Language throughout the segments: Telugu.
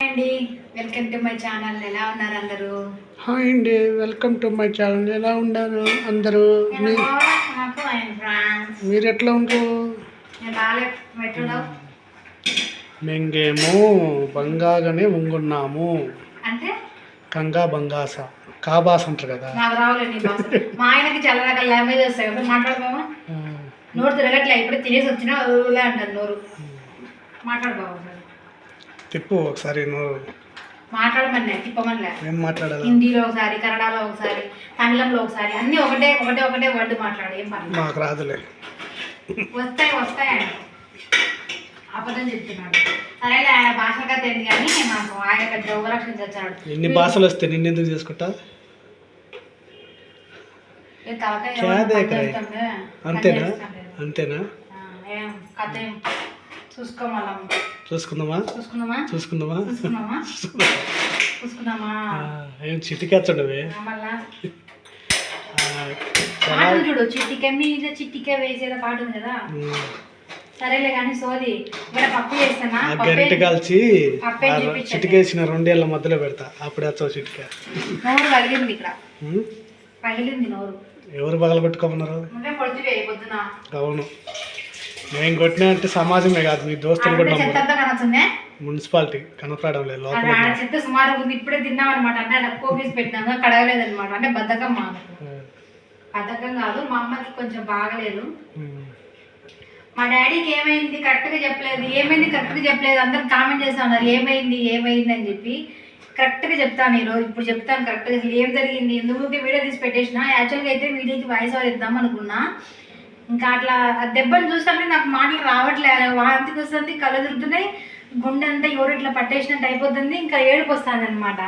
అండి వెల్కమ్ టు మై ఛానల్. ఎలా ఉన్నారు అందరూ? హాయ్ అండి వెల్కమ్ టు మై ఛానల్. ఎలా ఉన్నారు అందరూ? మీరు ఎట్లా ఉంటారు మెంగేమో బంగాగానే ఉంగున్నాము. అంటే? కంగా బంగాస. కాబాస్ అంటారు కదా. మా ఆయనకి చాలా రకాల లాంగ్వేజ్ వస్తాయి. ఆ, నోరు తిరగట్లే ఇప్పుడు తినేసి వచ్చినా అంటారు నోరు. మాట్లాడబాబు తిప్పు ఒకసారి నువ్వు. మాట్లాడమన్నా తిప్పమనిలే ఏం మాట్లాడాలి? హిందీలో ఒకసారి కన్నడలో ఒకసారి తమిళంలో ఒకసారి అన్ని ఒకటే ఒకటే ఒకటే వర్డ్ మాట్లాడు ఏం పర్లేదు మాకు రాదులే. వస్తాయి వస్తాయి ఆయన. అబద్ధం చెప్తున్నాడు. సరేలే ఆయన భాష కథ ఏంది కానీ మాకు ఆయన పెద్ద ఉపలక్షణ తెచ్చాడు ఎన్ని భాషలు వస్తే నిన్నెందుకు చేసుకుంటా? ఏ తలకాయ క్యా ఎవరన్నా దేఖ్ పని రహే? చేస్తుంటే పని అంతేనా. అంతేనా చూసుకోమల్లా చూసుకుందామా? చూసుకుందామా? చూసుకుందామా? చూసుకుందామా? ఏం ఉంది చూడు చిట్టిక మీద చిట్టిక వేసేదా పాట ఉంది కదా? సరేలే కానీ సోది ఇక్కడ పప్పు చేస్తానా? గరిటె కాల్చి. చిటికేసిన రెండేళ్ళ మధ్యలో పెడతా. అప్పుడే వచ్చావు చిటిక. నోరు పగిలింది ఇక్కడ. పగిలింది నోరు. ఎవరు పగల కొట్టుకోమన్నారు నువ్వే కొడుతువే పొద్దున. అవును. నేను కొట్టినా అంటే సమాజమే కాదు మీ దోస్తులు కూడా మున్సిపాలిటీ కనపడడం లేదు లోపల చెత్త సుమారు ఉంది ఇప్పుడే తిన్నాం అనమాట అంటే అక్కడ కోపేసి పెట్టినాక కడగలేదన్నమాట. అంటే బద్ధకం మాకు. బద్ధకం కాదు మా అమ్మకి కొంచెం బాగలేదు. మా డాడీకి ఏమైంది కరెక్ట్గా చెప్పలేదు. ఏమైంది కరెక్ట్గా చెప్పలేదు. అందరు కామెంట్ చేస్తా ఉన్నారు. ఏమైంది ఏమైంది అని చెప్పి కరెక్ట్గా చెప్తాను ఈరోజు. ఇప్పుడు చెప్తాను కరెక్ట్గా. ఏం జరిగింది? ఎందుకు వీడియో తీసి పెట్టేసిన? యాక్చువల్గా అయితే వీడియోకి వాయిస్ ఓవర్ ఇద్దాం అనుకున్నా? ఇంకా అట్లా దెబ్బను చూస్తానే నాకు మాటలు రావట్లేదు వాంతికి వస్తుంది కళ్ళు తిరుగుతున్నాయి. గుండె అంతా ఎవరు ఇట్లా పట్టేసినట్టు అయిపోతుంది. ఇంకా ఏడుపు వస్తుంది అనమాట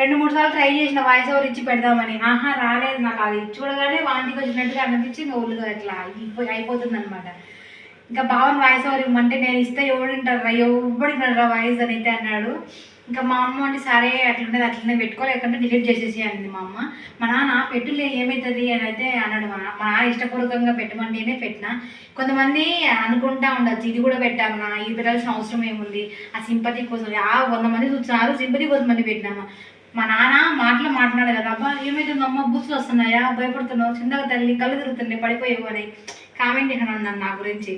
రెండు మూడు సార్లు ట్రై చేసిన వాయిస్ ఓవర్ ఇచ్చి పెడదామని. ఆహా రాలేదు నాకు అది. చూడగానే వాంతికి వచ్చినట్టుగా అనిపించి ఇంకా ఒళ్ళు అట్లా అయిపోయి అయిపోతుంది అనమాట ఇంకా బావన్ వాయిస్ ఓవర్ ఇవ్వమంటే నేను ఇస్తే ఎవడు వింటారు రా? ఎవడు రా వాయిస్ అని అయితే అన్నాడు. ఇంకా మా అమ్మ అంటే సరే అట్లుండేది అట్లనే పెట్టుకో లేకుంటే డిలీట్ చేసేసి అంది మా అమ్మ. మా నాన్న పెట్టులే ఏమవుతుంది అని అయితే అన్నాడు మా నాన్న. మా నాన్న ఇష్టపూర్వకంగా పెట్టమంటేనే పెట్టిన. కొంతమంది అనుకుంటా ఉండొచ్చు ఇది కూడా పెట్టామన్నా ఇది పెట్టాల్సిన అవసరం ఏముంది? ఆ సింపతి కోసం ఆ వంద మంది చూస్తున్నారు సింపతి కోసం మంది పెట్టినామా? మా నాన్న మాటలు మాట్లాడారు కదా అబ్బా ఏమైతుంది అమ్మ? బుసులు వస్తున్నాయా? భయపడుతున్నావు? చిన్నగా తల్లి కళ్ళు తిరుగుతున్నాయి పడిపోయేవు అని కామెంట్ చేశాను నా గురించి?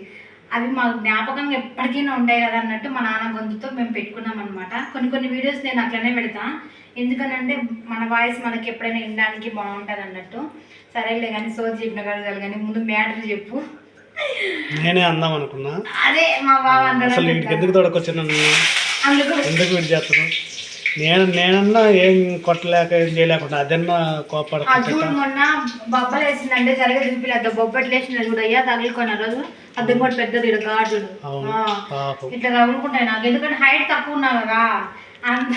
అవి మా జ్ఞాపకంగా ఎప్పటికైనా ఉంటాయి కదా అన్నట్టు మా నాన్న గొంతుతో మేము పెట్టుకున్నాం అనమాట కొన్ని కొన్ని వీడియోస్ నేను అట్లనే పెడతా. ఎందుకనంటే మన వాయిస్ మనకి ఎప్పుడైనా వినడానికి బాగుంటుంది అన్నట్టు. సరేలే కానీ సోది చెప్పిన కడగాలి కానీ ముందు మ్యాటర్ చెప్పు. నేనే అందాం అనుకున్నా. అదే మా బావ అన్నాడు వీటికి ఎందుకు తొడకొచ్చిన ఎందుకు చేస్తున్నావు నేను నేనన్నా ఏం కొట్టలేక ఏం చేయలేకుండా అదన్నా ఆ మొన్న బొబ్బలు వేసిందంటే సరిగా చూపిలేదు. బొబ్బట్లు వేసిన చూడు అయ్యా తగిలికొని ఆ రోజు. అది కూడా పెద్దది ఈడ గాజుడు అవును ఆ. పాపం. ఇట్లా తగులుకుంటాయి నాకు. ఎందుకంటే హైట్ తక్కువ ఉన్నా కదా. అంద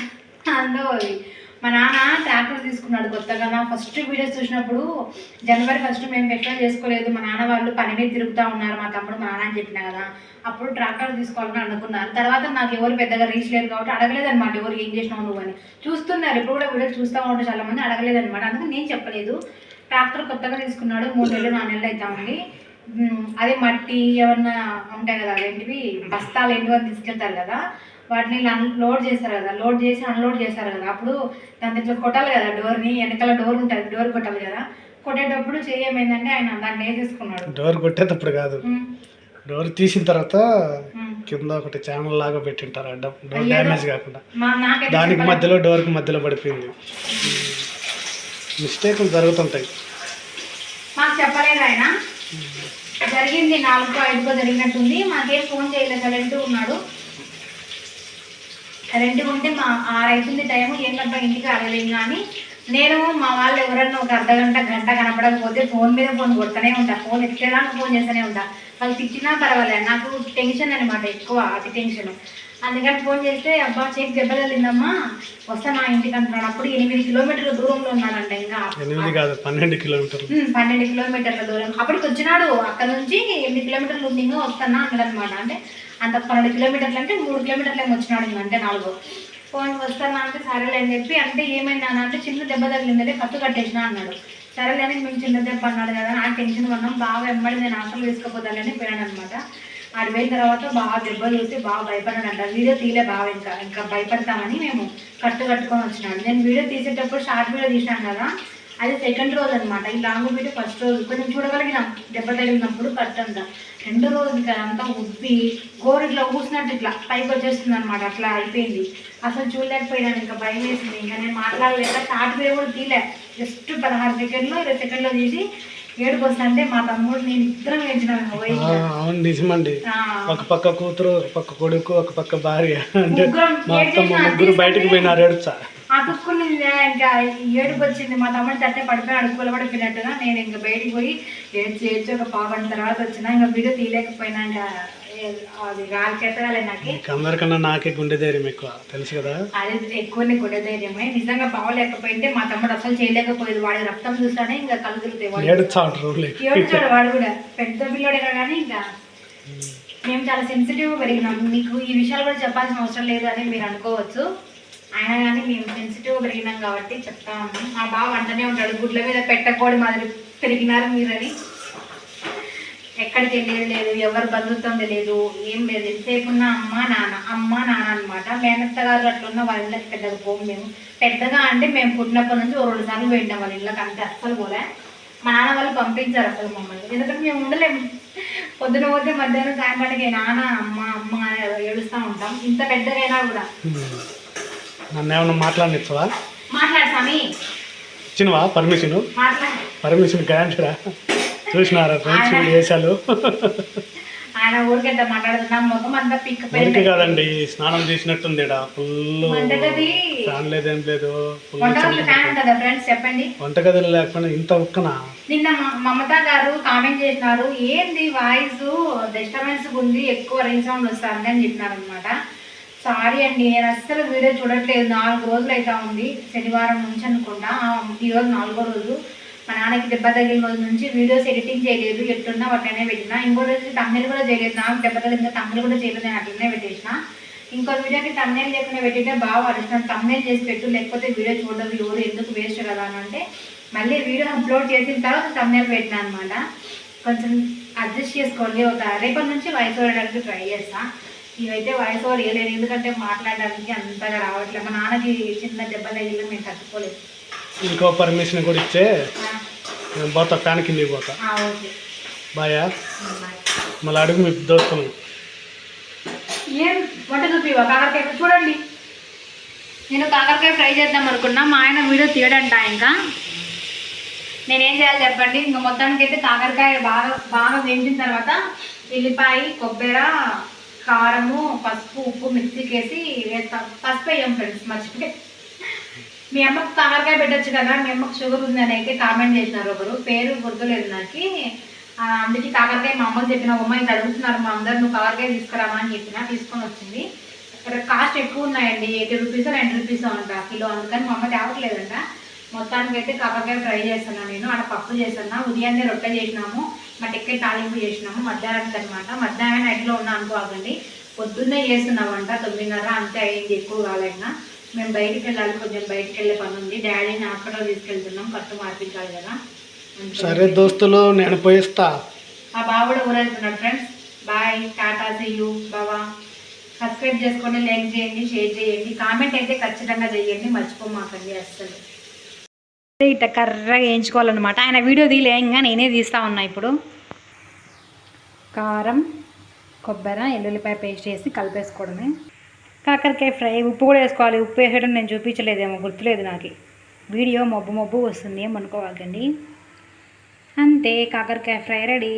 అందో అది. మా నాన్న ట్రాక్టర్ తీసుకున్నాడు కొత్తగా. నా ఫస్ట్ వీడియోస్ చూసినప్పుడు జనవరి ఫస్ట్ మేము పెట్రోల్ చేసుకోలేదు. మా నాన్న వాళ్ళు పని మీద తిరుగుతూ ఉన్నారు. మా తమ్ముడు మా నాన్న అని చెప్పిన కదా. అప్పుడు ట్రాక్టర్ తీసుకోవాలని అనుకున్నారు తర్వాత నాకు ఎవరు పెద్దగా రీచ్ లేదు కాబట్టి అడగలేదు అనమాట ఎవరు ఏం చేసినావు నువ్వు అని. చూస్తున్నారు. ఇప్పుడు కూడా వీడియోస్ చూస్తూ ఉంటారు చాలా మంది అందుకే నేను చెప్పలేదు. ట్రాక్టర్ కొత్తగా తీసుకున్నాడు. మూడు నెలలు నాలుగు నెలలు అవుతా ఉంది. అదే మట్టి ఏమన్నా ఉంటాయి కదా అదేంటివి? బస్తాలు ఏంటివని తీసుకెళ్తారు కదా. వాటిని అన్- లోడ్ చేస్తారు కదా లోడ్ చేసి అన్లోడ్ చేస్తారు కదా. అప్పుడు దాని ఇట్లా కొట్టాలి కదా డోర్ని వెనకాల డోర్ ఉంటుంది డోర్ కొట్టాలి కదా. కొట్టేటప్పుడు చెయ్యి ఏమైందంటే ఆయన దాన్ని వేసేసుకున్నాడు డోర్ కొట్టేటప్పుడు కాదు. డోర్ తీసిన తర్వాత. కింద ఒకటి ఛానల్ లాగా పెట్టింటారు అడ్డం డోర్. డ్యామేజ్ కాకుండా. దానికి. మధ్యలో డోర్కి మధ్యలో పడిపోయింది. మిస్టేక్లు జరుగుతుంటాయి. మాకు చెప్పలేదు ఆయన. జరిగింది నాలుగు ఐదుకో జరిగినట్టుంది. మాకేం ఫోన్ చేయలేదు సైలెంట్ ఉన్నాడు. రెండు ఉంటే మా ఆరైతుంది అవుతుంది టైం ఏం గంట ఇంటికి రాలేదు కానీ నేను మా వాళ్ళు ఎవరన్నా ఒక అర్ధ గంట గంట కనపడకపోతే ఫోన్ మీద ఫోన్ కొడుతూనే ఉంటా. ఫోన్ ఎత్తేదాకా ఫోన్ చేస్తూనే ఉంటా. వాళ్ళు తిట్టినా పర్వాలేదు. నాకు టెన్షన్ అనమాట ఎక్కువ అతి టెన్షన్. అందుకని ఫోన్ చేస్తే అబ్బా చేతి దెబ్బ తగిలిందమ్మా వస్తా నా ఇంటికి అంటున్నాడు. అప్పుడు ఎనిమిది కిలోమీటర్ల దూరంలో ఉన్నాడంట ఇంకా. ఎనిమిది కాదు పన్నెండు కిలోమీటర్లు. పన్నెండు కిలోమీటర్ల దూరం. అప్పటికి వచ్చినాడు అక్కడ నుంచి ఎనిమిది కిలోమీటర్లు ఉంది ఇంకా వస్తానా అన్నాడు అనమాట అంటే అంత పన్నెండు కిలోమీటర్లు అంటే మూడు కిలోమీటర్లు ఏమో వచ్చినాడు ఇంకా అంటే నాలుగు. ఫోన్ వస్తానా అంటే సరేలే అని చెప్పి అంటే ఏమైంది అంటే చిన్న దెబ్బ తగిలిందంటే కట్టు కట్టేసిన అన్నాడు. సరేలే అని మేము చిన్న దెబ్బ అన్నాడు కదా నాకు టెన్షన్ పడినాం బాగా వెంబడి నేను హాస్టల్ వేసుకోపోతానని పోయాను అనమాట ఆడిపోయిన తర్వాత బాగా దెబ్బలు చూసి బాగా భయపడినాడంట వీడియో తీలే బాగా ఇంకా. ఇంకా భయపడతామని మేము కట్టు కట్టుకొని వచ్చినాం. నేను వీడియో తీసేటప్పుడు షార్ట్ వీడియో తీసాను కదా అది సెకండ్ రోజు అనమాట ఈ లాంగ్ వీడియో ఫస్ట్ రోజు. కొంచెం చూడగలిగినాం. దెబ్బ తగిలినప్పుడు కట్ అంతా. రెండో రోజు ఇంకా అంతా ఉబ్బి గోరు ఇట్లా ఊసినట్టు ఇట్లా పైకి వచ్చేస్తుంది అనమాట అట్లా అయిపోయింది. అసలు చూడలేకపోయినాను. ఇంకా భయం వేసింది. ఇంకా నేను మాట్లాడలేక షార్ట్ వీడియో కూడా తీలే జస్ట్ పదహారు సెకండ్లో ఇరవై సెకండ్లో తీసి ఏడుపు వస్తుంటే మా తమ్ముడు నేను ఇద్దరం వేయించినాము పోయి. ఆ, అవును నిజమండి. ఆ, ఒక పక్క కూతురు ఒక పక్క కొడుకు ఒక పక్క భార్య. అంటే మా అత్త ఏడ్చేసినా, ముగ్గురు బయటకు పోయినారు ఏడుచా అతుక్కుని ఇంకా ఏడుపు వచ్చింది మా తమ్ముడు తట్టే పడిపోయి అడుగుల పడిపోయినట్టుగా నేను ఇంకా బయటికి పోయి ఏడ్చి ఏడ్చి ఒక పావు తర్వాత వచ్చిన ఇంకా వీడియో తీయలేకపోయినా ఇంకా. అది రాలికెత్తగాలే నాకు. మీకు అందరికన్నా నాకే గుండె ధైర్యం ఎక్కువ తెలుసు కదా? అది ఎక్కువనే కొడే ధైర్యమే. నిజంగా బాగోలేకపోయింటే మా తమ్ముడు అసలు చేయలేకపోయేది. వాడి రక్తం చూస్తానే ఇంకా కళ్ళు తిరుగుతాయి. వాడు ఏడుచాడు కూడా. పెద్ద పిల్లడే కానీ ఇంకా. మేము చాలా సెన్సిటివ్ పెరిగినాం. మీకు ఈ విషయాలు కూడా చెప్పాల్సిన అవసరం లేదు అని మీరు అనుకోవచ్చు. అయినా కానీ మేము సెన్సిటివ్ పెరిగినాం కాబట్టి చెప్తాము మా బావ అంటనే ఉంటాడు గుడ్ల మీద పెట్టకోడి మాదిరి పెరిగినారు మీరని. ఎక్కడికి వెళ్ళేది లేదు ఎవరు బంధుత్వం తెలియదు ఏం లేదు. ఎంతసేపు ఉన్న అమ్మ నాన్న అమ్మ నాన్న అనమాట మేనత్త గారు అట్లా ఉన్న వాళ్ళ ఇళ్ళకి పెద్దగా పోము మేము. పెద్దగా అంటే మేము పుట్టినప్పటి నుంచి ఓ రెండు సార్లు పోయినాం వాళ్ళ ఇళ్ళకి అంతే అస్సలు పోలే. మా నాన్న వాళ్ళు పంపించారు అసలు మమ్మల్ని. ఎందుకంటే మేము ఉండలేము. పొద్దున పోతే మధ్యాహ్నం సాయంత్రానికి నాన్న అమ్మ అమ్మ అని ఏడుస్తూ ఉంటాం. ఇంత పెద్దగైనా కూడా. నన్ను ఏమన్నా మాట్లాడనిచ్చవా? మాట్లాడు స్వామి. ఇచ్చినవా? పర్మిషన్? పర్మిషన్ గ్రాంటెడా చూసినారా ఫ్రెండ్స్ ఆయన- వేషాలు ఆయన ఊరికెంత మాట్లాడుతున్నాం ముఖం అంతా పిక్ ఊరికి కాదండి స్నానం చేసినట్టుంది ఫుల్ ఫ్యాన్ లేదేం లేదు ఫ్రెండ్స్ చెప్పండి? వంటగదిలో లేకపోయినా ఇంత ఉక్కనా? నిన్న మమత గారు కామెంట్ చేసినారు ఏంది వాయిస్? డిస్టర్బెన్స్ ఉంది ఎక్కువ రీసౌండ్ వస్తుంది అని చెప్పినారు అనమాట సారీ అండి నేను అస్సలు వీడియో చూడట్లేదు నాలుగు రోజులు అయితే ఉంది శనివారం నుంచి అనుకుంటా ఈరోజు నాలుగో రోజు. మా నాన్నకి దెబ్బ తగిలిన రోజు నుంచి వీడియోస్ ఎడిటింగ్ చేయలేదు ఎట్టున్నా వాటినే పెట్టిన. ఇంకో రోజు తమ్ముళ్ళు కూడా చేయలేదు. నాకు దెబ్బ తగిలిన తమ్ముళ్ళు కూడా చేయలేదు నేను అట్లనే పెట్టేసిన. ఇంకో వీడియోకి తమిళ లేకుండా పెట్టితే బాగా అడుగుతున్నాను తమిళ చేసి పెట్టు లేకపోతే వీడియో చూడడం ఎవరు ఎందుకు వేస్ట్ కదా అని అంటే మళ్ళీ వీడియో అప్లోడ్ చేసిన తర్వాత తమిళ పెట్టినా అనమాట కొంచెం అడ్జస్ట్ చేసుకోండి ఒక రేపటి నుంచి వాయిస్ ఓవడానికి ట్రై చేస్తా. ఇవైతే వాయిస్ ఓవర్ ఇవ్వలేదు ఎందుకంటే మాట్లాడడానికి అంతగా రావట్లేదు మా నాన్నకి చిన్న దెబ్బ తగిలి మేము తట్టుకోలేదు. ఇంకో పర్మిషన్ కూడా ఇచ్చే నేను పోతా ఫ్యాన్ కిందకి పోతా. బాయా. మళ్ళీ అడుగు మీ దోస్తులు ఏం వంట చూపివా కాకరకాయ చూడండి. నేను కాకరకాయ ఫ్రై చేద్దాం అనుకున్నా మా ఆయన వీడియో తీయడంట ఇంకా. నేనేం చేయాలి చెప్పండి. ఇంకా మొత్తానికి అయితే కాకరకాయ బాగా బాగా వేయించిన తర్వాత ఎల్లిపాయ కొబ్బరి కారము పసుపు ఉప్పు మిక్సీకి వేసి వేస్తాం. పసుపు వేయం ఫ్రెండ్స్ మర్చిపోయి మీ అమ్మకు కాకరకాయ పెట్టచ్చు కదా మీ అమ్మకు షుగర్ ఉందని అయితే కామెంట్ చేసినారు ఒకరు. పేరు గుర్తులేదు నాకు. అందుకే కాకరకాయ మా అమ్మకి చెప్పిన అమ్మ ఇది అడుగుతున్నారు మా అందరు నువ్వు కాకరకాయ తీసుకురామా అని చెప్పిన తీసుకొని వచ్చింది. ఇక్కడ కాస్ట్ ఎక్కువ ఉన్నాయండి. ఎయిటీ రూపీస్ నైంటీ రూపీస్ అంట కిలో. అందుకని మా అమ్మ తేవట్లేదంట మొత్తానికి అయితే కాకరకాయ ఫ్రై చేస్తున్నాను నేను. అక్కడ పప్పు చేస్తున్నా. ఉదయాన్నే రొట్టె చేసినాము. మా టిక్కెట్ తాలింపు చేసినాము. మధ్యాహ్నానికి అనమాట మధ్యాహ్నం నైట్లో ఉన్నా అనుకోకండి. పొద్దున్నే చేస్తున్నామంట. తొమ్మిదిన్నర అంతే అయింది. ఎక్కువ కాలేనా. మేము బయటికి వెళ్ళాలి కొంచెం బయటికి వెళ్ళే పని ఉంది. డాడీని హాస్పిటల్ తీసుకెళ్తున్నాం కట్టు మార్పించాలి కదా. సరే దోస్తులు నేను పోయిస్తా. మా బావ కూడా ఊరెళ్తున్నాడు ఫ్రెండ్స్. బాయ్ టాటా యూ బావా. సబ్స్క్రైబ్ చేసుకోండి లైక్ చేయండి షేర్ చేయండి కామెంట్ అయితే ఖచ్చితంగా చేయండి మర్చిపోమాకండి అస్సలు. ఇట్లా కర్రగా వేయించుకోవాలన్నమాట. ఆయన వీడియో తీయలేంగా నేనే తీస్తా ఉన్నా ఇప్పుడు. కారం కొబ్బరి ఎల్లుల్లిపాయ పేస్ట్ వేసి కలిపేసుకోవడమే. కాకరకాయ ఫ్రై ఉప్పు కూడా వేసుకోవాలి. ఉప్పు వేసేయడం నేను చూపించలేదేమో గుర్తులేదు నాకు. వీడియో మబ్బు మబ్బు వస్తుంది ఏమనుకోవాలండి అంతే కాకరకాయ ఫ్రై రెడీ.